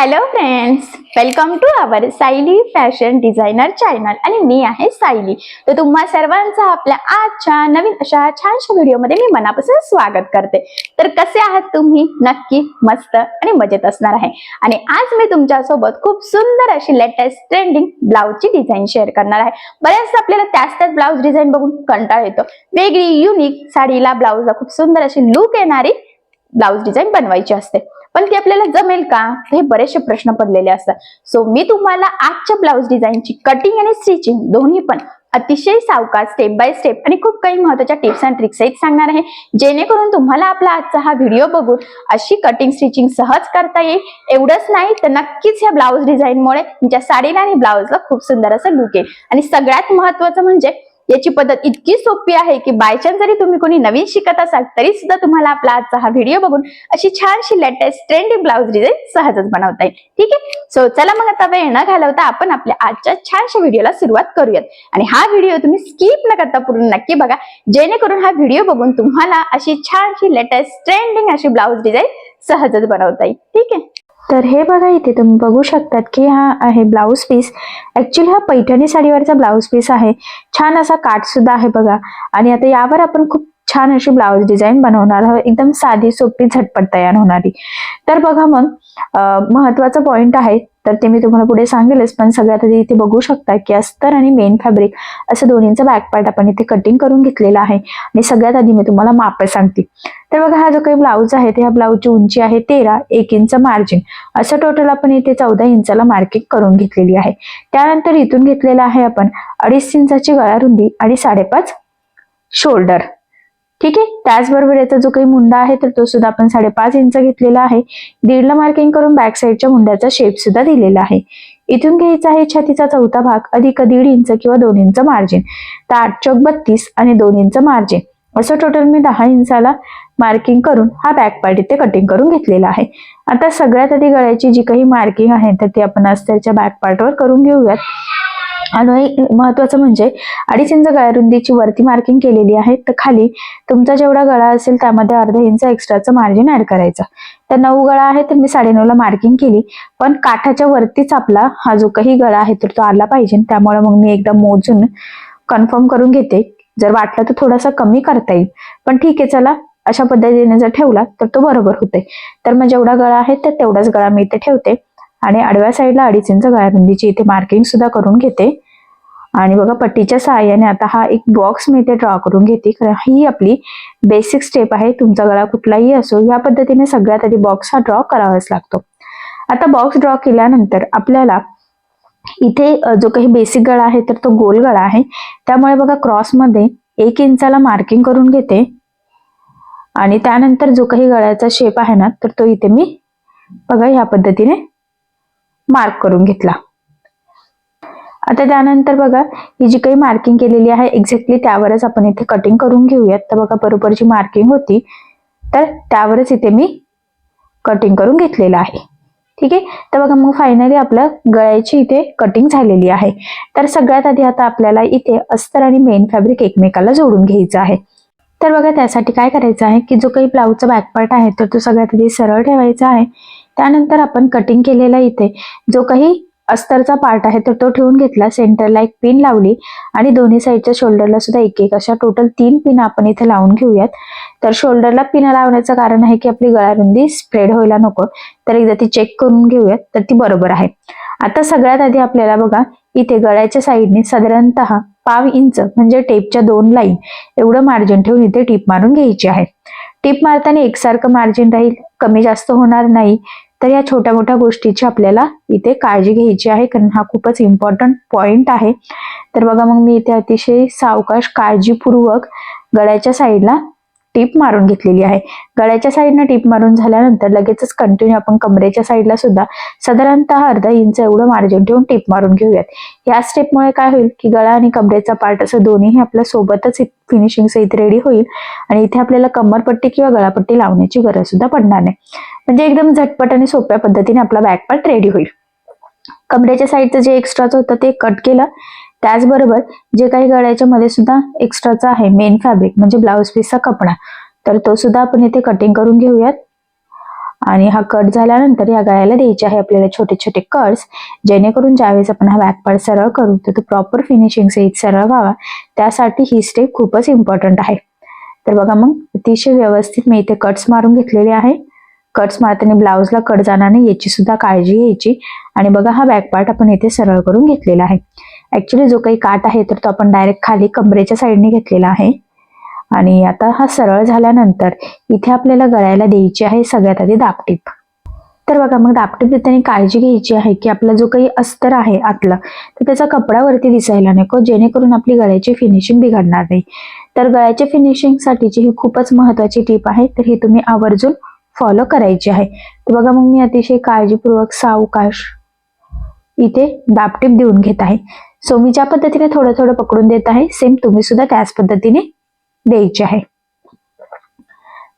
Hello friends welcome to our Sayali fashion designer channel आणि मी आहे सायली तर तुम्हा सर्वांचं आपल्या आजच्या नवीन अशा छानशा व्हिडिओमध्ये मी मनापासून स्वागत करते. तर कसे आहात तुम्ही? नक्की मस्त आणि मजेत असणार आहे. आणि आज मी तुमच्यासोबत खूप सुंदर अशी लेटेस्ट ट्रेंडिंग ब्लाऊजची डिझाईन शेअर करणार आहे. बऱ्याचदा आपल्याला त्याच त्याच ब्लाऊज डिझाईन बघून कंटाळ येतो. वेगळी युनिक साडीला ब्लाऊजला खूप सुंदर अशी लुक येणारी ब्लाऊज डिझाईन बनवायची असते. पण ती आपल्याला जमेल का? हे बरेचसे प्रश्न पडलेले असतात. सो मी तुम्हाला आजच्या ब्लाऊज डिझाईनची कटिंग आणि स्टिचिंग दोन्ही पण अतिशय सावकाश स्टेप बाय स्टेप आणि खूप काही महत्त्वाच्या टिप्स अँड ट्रिक्स सांगणार आहे. जेणेकरून तुम्हाला आपला आजचा हा व्हिडिओ बघून अशी कटिंग स्टिचिंग सहज करता येईल. एवढंच नाही तर नक्कीच ह्या ब्लाऊज डिझाईनमुळे तुमच्या साडीला आणि ब्लाऊजला खूप सुंदर असं लुक येईल. आणि सगळ्यात महत्वाचं म्हणजे याची पद्धत इतकी सोपी आहे की बायचान्स जरी तुम्ही कोणी नवीन शिकत असाल तरी सुद्धा तुम्हाला आपला आजचा हा व्हिडिओ बघून अशी छानशी लेटेस्ट ट्रेंडी ब्लाऊज डिझाईन सहजच बनवता येईल. ठीक आहे? सो चला मग आता वेळ न घालवता आपण आपल्या आजच्या छानशा व्हिडिओला सुरुवात करूयात. आणि हा व्हिडिओ तुम्ही स्किप न करता पूर्ण नक्की बघा. जेणेकरून हा व्हिडिओ बघून तुम्हाला अशी छानशी लेटेस्ट ट्रेंडिंग अशी ब्लाऊज डिझाईन सहजच बनवता येईल. ठीक आहे? तर हे बघा इथे तुम्ही बघू शकतात की हा आहे ब्लाऊज पीस ॲक्च्युली हा पैठणी साडीवरचा ब्लाऊज पीस आहे. छान असा काठ सुद्धा आहे बघा. आणि आता यावर आपण खूप छान अशी ब्लाऊज डिझाईन बनवणार आहोत. एकदम साधी सोपी झटपट तयार होणारी. तर बघा मग महत्त्वाचा पॉइंट आहे. तर ते मी तुम्हाला पुढे सांगेलच पण सगळ्यात आधी इथे बघू शकता की अस्तर आणि मेन फॅब्रिक असं दोन्हींचा बॅकपार्ट आपण इथे कटिंग करून घेतलेला आहे. आणि सगळ्यात आधी मी तुम्हाला माप सांगते. तर बघा हा जो काही ब्लाऊज आहे ह्या ब्लाऊजची उंची आहे तेरा एक इंच मार्जिन असं टोटल आपण इथे चौदा इंचाला मार्किंग करून घेतलेली आहे. त्यानंतर इथून घेतलेला आहे आपण अडीच इंचाची गळा रुंदी आणि साडेपाच शोल्डर ठीक आहे? त्याचबरोबर याचा जो काही मुंडा आहे तर तो सुद्धा आपण साडेपाच इंच घेतलेला आहे. दीडला मार्किंग करून बॅक साईडच्या मुंड्याचा शेप सुद्धा दिलेला आहे. इथून घ्यायचा आहे छातीचा चौथा भाग अधिक दीड इंच किंवा दोन इंच मार्जिन तर आठ चौक बत्तीस आणि दोन इंच मार्जिन असं टोटल मी दहा इंचाला मार्किंग करून हा बॅक पार्ट इथे कटिंग करून घेतलेला आहे. आता सगळ्यात आधी गळ्याची जी काही मार्किंग आहे तर ती आपण अस्तरच्या बॅक पार्टवर करून घेऊयात. आणि महत्वाचं म्हणजे अडीच इंच गळ्या रुंदीची वरती मार्किंग केलेली आहे. तर खाली तुमचा जेवढा गळा असेल त्यामध्ये अर्धा इंच एक्स्ट्राचं मार्जिन ऍड करायचं. तर नऊ गळा आहे तर मी साडेनऊला मार्किंग केली. पण काठाच्या वरतीच आपला हा जो काही गळा आहे तर तो आला पाहिजे. त्यामुळे मग मी एकदा मोजून कन्फर्म करून घेते. जर वाटलं तर थोडासा कमी करता येईल. पण ठीक आहे चला. अशा पद्धतीने जर ठेवला तर तो बरोबर होते तर मग जेवढा गळा आहे तर तेवढाच गळा मी इथे ठेवते. आणि आडव्या साईडला अडीच इंच गळ्यारुंदीची इथे मार्किंग सुद्धा करून घेते. आणि बघा पट्टीच्या सहाय्याने आता हा एक बॉक्स मी इथे ड्रॉ करून घेते. कारण ही आपली बेसिक स्टेप आहे. तुमचा गळा कुठलाही असो या पद्धतीने सगळ्यात आधी बॉक्स हा ड्रॉ करावाच लागतो. आता बॉक्स ड्रॉ केल्यानंतर आपल्याला इथे जो काही बेसिक गळा आहे तर तो गोल गळा आहे. त्यामुळे बघा क्रॉसमध्ये एक इंचाला मार्किंग करून घेते. आणि त्यानंतर जो काही गळ्याचा शेप आहे ना तर तो इथे मी बघा ह्या पद्धतीने मार्क करून घेतला. आता त्यानंतर बघा ही जी काही मार्किंग केलेली आहे एक्झॅक्टली त्यावरच आपण इथे कटिंग करून घेऊयात. तर बघा बरोबर जी मार्किंग होती. तर त्यावरच इथे मी कटिंग करून घेतलेलं आहे. ठीक आहे? तर बघा मग फायनली आपलं गळ्याची इथे कटिंग झालेली आहे. तर सगळ्यात आधी आता आपल्याला इथे अस्तर आणि मेन फॅब्रिक एकमेकाला जोडून घ्यायचं आहे. तर बघा त्यासाठी काय करायचं आहे की जो काही ब्लाऊजचा बॅक पार्ट आहे तर तो सगळ्यात आधी सरळ ठेवायचा आहे. त्यानंतर आपण कटिंग केलेला इथे. जो काही अस्तरचा पार्ट आहे तर तो ठेवून घेतला. सेंटरला एक पिन लावली आणि दोन्ही साईडच्या शोल्डरला सुद्धा एक एक अशा टोटल तीन पिन आपण इथे लावून घेऊयात. तर शोल्डरला पिन लावण्याचं कारण आहे की आपली गळारुंदी स्प्रेड व्हायला नको. तर एकदा ती चेक करून घेऊयात तर ती बरोबर आहे. आता सगळ्यात आधी आपल्याला बघा इथे गळ्याच्या साईडने साधारणतः पाव इंच म्हणजे टेपच्या दोन लाईन एवढं मार्जिन ठेवून इथे टीप मारून घ्यायची आहे. टीप मारताना एकसारखं मार्जिन राहील कमी जास्त होणार नाही. तर या छोट्या मोठ्या गोष्टीची आपल्याला इथे काळजी घ्यायची आहे कारण हा खूपच इम्पॉर्टंट पॉइंट आहे. तर बघा मग मी इथे अतिशय सावकाश काळजीपूर्वक गळ्याच्या साईडला टीप मारून घेतलेली आहे. गळ्याच्या साईडनं टीप मारून झाल्यानंतर लगेचच कंटिन्यू आपण कमरेच्या साईडला सुद्धा साधारणतः अर्धा इंच एवढं मार्जिन ठेवून टीप मारून घेऊयात. या स्टेपमुळे काय होईल की गळा आणि कमरेचा पार्ट असं दोन्हीही आपल्या सोबतच फिनिशिंग सहित रेडी होईल आणि इथे आपल्याला कमरपट्टी किंवा गळापट्टी लावण्याची गरज सुद्धा पडणार नाही. म्हणजे एकदम झटपट आणि सोप्या पद्धतीने आपला बॅक पार्ट रेडी होईल. कमरेच्या साईडचं जे एक्स्ट्राचं होतं ते कट केलं. त्याचबरोबर जे काही गळ्याच्या मध्ये सुद्धा एक्स्ट्राचा आहे मेन फॅब्रिक म्हणजे ब्लाऊज पीसचा कपडा तर तो सुद्धा आपण इथे कटिंग करून घेऊयात. आणि हा कट झाल्यानंतर या गळ्याला द्यायचे आहे आपल्याला छोटे छोटे कट्स जेणेकरून ज्यावेळेस आपण हा बॅकपार्ट सरळ करू तर तो प्रॉपर फिनिशिंग सहित सरळ व्हावा. त्यासाठी ही स्टेप खूपच इम्पॉर्टंट आहे. तर बघा मग अतिशय व्यवस्थित मी इथे कट्स मारून घेतलेले आहे. कट्स मारताना ब्लाऊजला कट जाणार नाही याची सुद्धा काळजी घ्यायची. आणि बघा हा बॅकपार्ट आपण इथे सरळ करून घेतलेला आहे. ऍक्च्युली जो काही काट आहे तर तो आपण डायरेक्ट खाली कमरेच्या साईडने घेतलेला आहे. आणि आता हा सरळ झाल्यानंतर इथे आपल्याला गळ्याला द्यायची आहे सगळ्यात आधी दापटीप तर बघा मग दापटीप देताना काळजी घ्यायची आहे की आपला जो काही अस्तर आहे आतला तर त्याचा कपड्यावरती दिसायला नको जेणेकरून आपली गळ्याची फिनिशिंग बिघडणार नाही. तर गळ्याच्या फिनिशिंगसाठीची ही खूपच महत्वाची टीप आहे तर ही तुम्ही आवर्जून फॉलो करायची आहे. तर बघा मग मी अतिशय काळजीपूर्वक सावकाश इथे दापटीप देऊन घेत आहे. सो मी ज्या पद्धतीने थोडं थोडं पकडून देत आहे सेम तुम्ही सुद्धा त्याच पद्धतीने द्यायची आहे.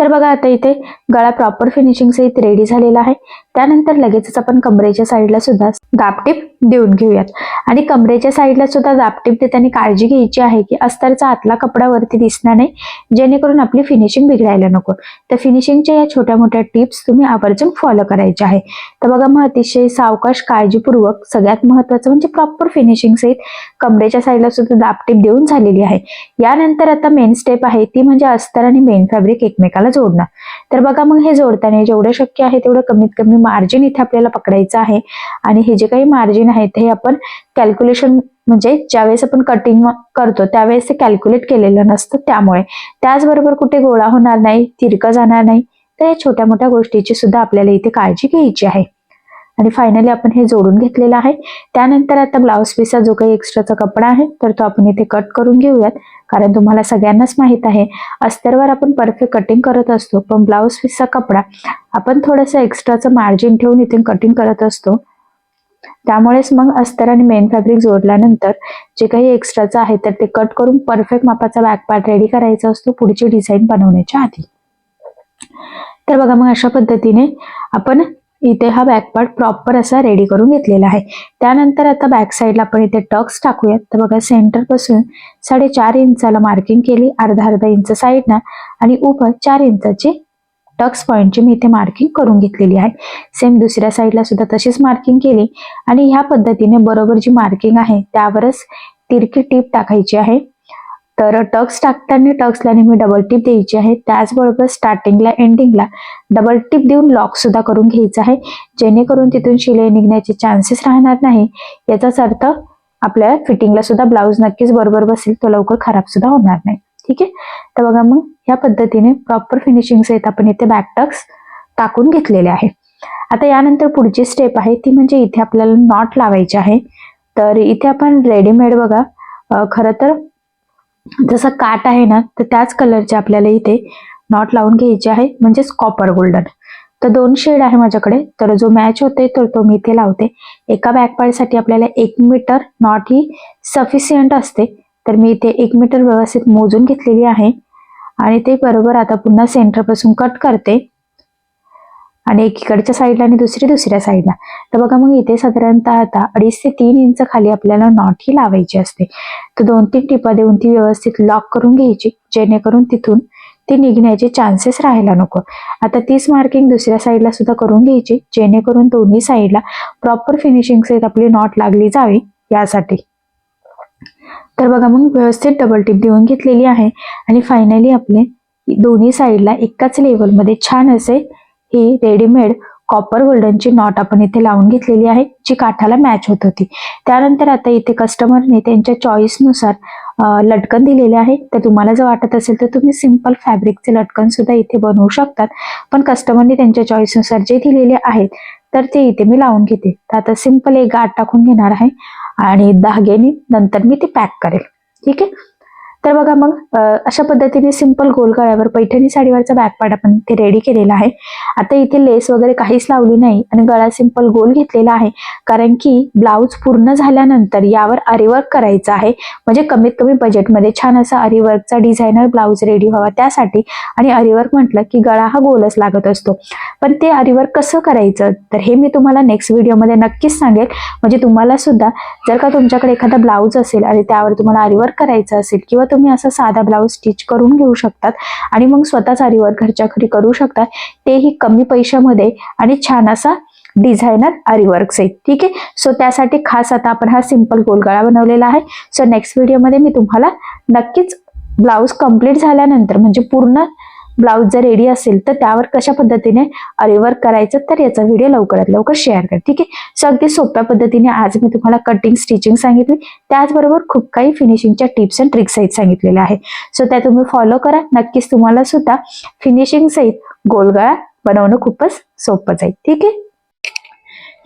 तर बघा आता इथे गळा प्रॉपर फिनिशिंग सहित रेडी झालेला आहे. त्यानंतर लगेचच आपण कमरेच्या साईडला सुद्धा दापटीप देऊन घेऊयात. आणि कमरेच्या साईडला सुद्धा दापटीप देताना काळजी घ्यायची आहे की अस्तरचा आतला कपडा वरती दिसणार नाही जेणेकरून आपली फिनिशिंग बिघडायला नको. तर फिनिशिंगच्या या छोट्या मोठ्या टिप्स तुम्ही आवर्जून फॉलो करायच्या आहे. तर बघा मग अतिशय सावकाश काळजीपूर्वक सगळ्यात महत्वाचं म्हणजे प्रॉपर फिनिशिंग सहित कमरेच्या साईडला सुद्धा दापटीप देऊन झालेली आहे. यानंतर आता मेन स्टेप आहे ती म्हणजे अस्तर आणि मेन फॅब्रिक एकमेकाला जोडणं. तर बघा मग हे जोडताना जेवढं शक्य आहे तेवढं कमीत कमी मार्जिन इथे आपल्याला पकडायचं आहे. आणि हे जे काही मार्जिन आहे ते आपण कॅल्क्युलेशन म्हणजे ज्यावेळेस आपण कटिंग करतो त्यावेळेस ते कॅल्क्युलेट केलेलं नसतं त्यामुळे. त्याचबरोबर कुठे गोळा होणार नाही तिरकं जाणार नाही तर या छोट्या मोठ्या गोष्टीची सुद्धा आपल्याला इथे काळजी घ्यायची आहे. आणि फायनली आपण हे जोडून घेतलेलं आहे. त्यानंतर आता ब्लाऊज पीसचा जो काही एक्स्ट्राचा कपडा आहे तर तो आपण इथे कट करून घेऊयात. कारण तुम्हाला सगळ्यांनाच माहीत आहे अस्तरवर आपण परफेक्ट कटिंग करत असतो पण ब्लाऊज पीसचा कपडा आपण थोडंसं एक्स्ट्राचं मार्जिन ठेवून इथे कटिंग करत असतो. त्यामुळेच मग अस्तर आणि मेन फॅब्रिक जोडल्यानंतर जे काही एक्स्ट्राचं आहे तर ते कट करून परफेक्ट मापाचा बॅक पार्ट रेडी करायचा असतो पुढची डिझाईन बनवण्याच्या आधी. तर बघा मग अशा पद्धतीने आपण इथे हा बॅक पार्ट प्रॉपर असा रेडी करून घेतलेला आहे. त्यानंतर आता बॅक साईडला आपण इथे टक्स टाकूयात. तर बघा सेंटरपासून साडेचार इंचाला मार्किंग केली अर्धा अर्धा इंच साईडना आणि उभं चार इंचाची टक्स पॉईंटची मी इथे मार्किंग करून घेतलेली आहे. सेम दुसऱ्या साईडला सुद्धा तशीच मार्किंग केली. आणि ह्या पद्धतीने बरोबर जी मार्किंग आहे त्यावरच तिरकी टीप टाकायची आहे. तर टक्स टाकताना टक्सला नेहमी डबल टिप द्यायची आहे. त्याचबरोबर स्टार्टिंगला एंडिंगला डबल टिप देऊन लॉक सुद्धा करून घ्यायचं आहे. जेणेकरून तिथून शिलाई निघण्याचे चान्सेस राहणार नाही. याचाच अर्थ आपल्या फिटिंगला सुद्धा ब्लाऊज नक्कीच बरोबर बसेल. तो लवकर खराब सुद्धा होणार नाही. ठीक आहे? तर बघा मग ह्या पद्धतीने प्रॉपर फिनिशिंग सहित आपण इथे बॅक टक्स टाकून घेतलेले आहे. आता यानंतर पुढची स्टेप आहे. ती म्हणजे इथे आपल्याला नॉट लावायची आहे. तर इथे आपण रेडीमेड बघा. खरं तर जसं काट आहे ना तर त्याच कलरचे आपल्याला इथे नॉट लावून घ्यायचे आहे म्हणजेच कॉपर गोल्डन तर दोन शेड आहे माझ्याकडे. तर जो मॅच होते तर तो मी इथे लावते. एका बॅकपार्टसाठी आपल्याला एक मीटर नॉट ही सफिशियंट असते. तर मी इथे एक मीटर व्यवस्थित मोजून घेतलेली आहे. आणि ते बरोबर आता पुन्हा सेंटरपासून कट करते. आणि एकीकडच्या साईडला आणि दुसरी दुसऱ्या साईडला तर बघा मग इथे साधारणतः आता अडीच ते तीन इंच खाली आपल्याला नॉट ही लावायची असते. तर दोन तीन टिपा देऊन ती व्यवस्थित लॉक करून घ्यायची जेणेकरून तिथून ती निघण्याचे चान्सेस राहायला नको. आता तीच मार्किंग दुसऱ्या साईडला सुद्धा करून घ्यायची जेणेकरून दोन्ही साईडला प्रॉपर फिनिशिंग सहित आपली नॉट लागली जावी यासाठी. तर बघा मग व्यवस्थित डबल टिप देऊन घेतलेली आहे. आणि फायनली आपले दोन्ही साईडला एकाच लेवलमध्ये छान असे ही रेडीमेड कॉपर गोल्डनची नॉट आपण इथे लावून घेतलेली आहे जी काठाला मॅच होत होती. त्यानंतर आता इथे कस्टमरने त्यांच्या चॉईसनुसार लटकन दिलेले आहे. तर तुम्हाला जर वाटत असेल तर तुम्ही सिंपल फॅब्रिकचे लटकन सुद्धा इथे बनवू शकतात. पण कस्टमरने त्यांच्या चॉईसनुसार जे दिलेले आहेत तर ते इथे मी लावून घेते. तर आता सिंपल एक गाठ टाकून घेणार आहे आणि धाग्याने नंतर मी ते पॅक करेल. ठीक आहे? तर बघा मग अशा पद्धतीने सिंपल गोल गळ्यावर पैठणी साडीवरचा बॅकपार्ट आपण इथे रेडी केलेला आहे. आता इथे लेस वगैरे काहीच लावली नाही आणि गळा सिंपल गोल घेतलेला आहे. कारण की ब्लाऊज पूर्ण झाल्यानंतर यावर अरिवर्क करायचं आहे. म्हणजे कमीत कमी बजेटमध्ये छान असा अरिवर्कचा डिझायनर ब्लाऊज रेडी व्हावा त्यासाठी. आणि अरिवर्क म्हटलं की गळा हा गोलच लागत असतो. पण ते अरिवर्क कसं करायचं? तर हे मी तुम्हाला नेक्स्ट व्हिडिओमध्ये नक्कीच सांगेल. म्हणजे तुम्हाला सुद्धा जर का तुमच्याकडे एखादा ब्लाऊज असेल आणि त्यावर तुम्हाला अरिवर्क करायचं असेल किंवा तुम्ही असा साधा ब्लाऊज स्टिच करून घेऊ शकतात आणि मग स्वतःच सारीवर घरच्या घरी करू शकतात तेही कमी पैशामध्ये आणि छान असा डिझायनर आरीवर्क्स आहे. ठीक आहे? सो त्यासाठी खास आता आपण हा सिंपल गोलगळा बनवलेला आहे. सो नेक्स्ट व्हिडिओमध्ये मी तुम्हाला नक्कीच ब्लाऊज कंप्लीट झाल्यानंतर म्हणजे पूर्ण ब्लाऊज जर रेडी असेल तर त्यावर कशा पद्धतीने अरिवर्क करायचं तर याचा व्हिडिओ लवकरात लवकर शेअर करा. ठीक आहे? सो अगदी सोप्या पद्धतीने आज मी तुम्हाला कटिंग स्टिचिंग सांगितली. त्याचबरोबर खूप काही फिनिशिंगच्या टिप्स अँड ट्रिक्स सहित सांगितलेल्या आहे. सो त्या तुम्ही फॉलो करा. नक्कीच तुम्हाला सुद्धा फिनिशिंग सहित गोलगळा बनवणं खूपच सोपं जाईल. ठीक आहे?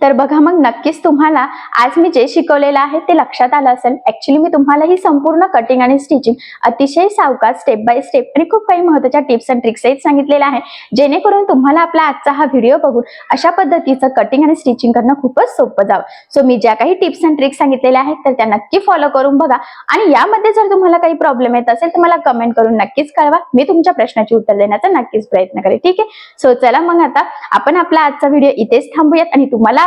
तर बघा मग नक्कीच तुम्हाला आज मी जे शिकवलेलं आहे ते लक्षात आलं असेल. ऍक्च्युली मी तुम्हाला ही संपूर्ण कटिंग आणि स्टिचिंग अतिशय सावकाश स्टेप बाय स्टेप आणि खूप काही महत्त्वाच्या टिप्स अँड ट्रिक्सही सांगितलेल्या आहे. जेणेकरून तुम्हाला आपला आजचा हा व्हिडिओ बघून अशा पद्धतीचं कटिंग आणि स्टिचिंग करणं खूपच सोपं जावं. सो मी ज्या काही टिप्स अँड ट्रिक्स सांगितलेल्या आहेत तर त्या नक्की फॉलो करून बघा. आणि यामध्ये जर तुम्हाला काही प्रॉब्लेम येत असेल तर मला कमेंट करून नक्कीच कळवा. मी तुमच्या प्रश्नाची उत्तर देण्याचा नक्कीच प्रयत्न करेन. ठीक आहे? सो चला मग आता आपण आपला आजचा व्हिडिओ इथेच थांबूयात आणि तुम्हाला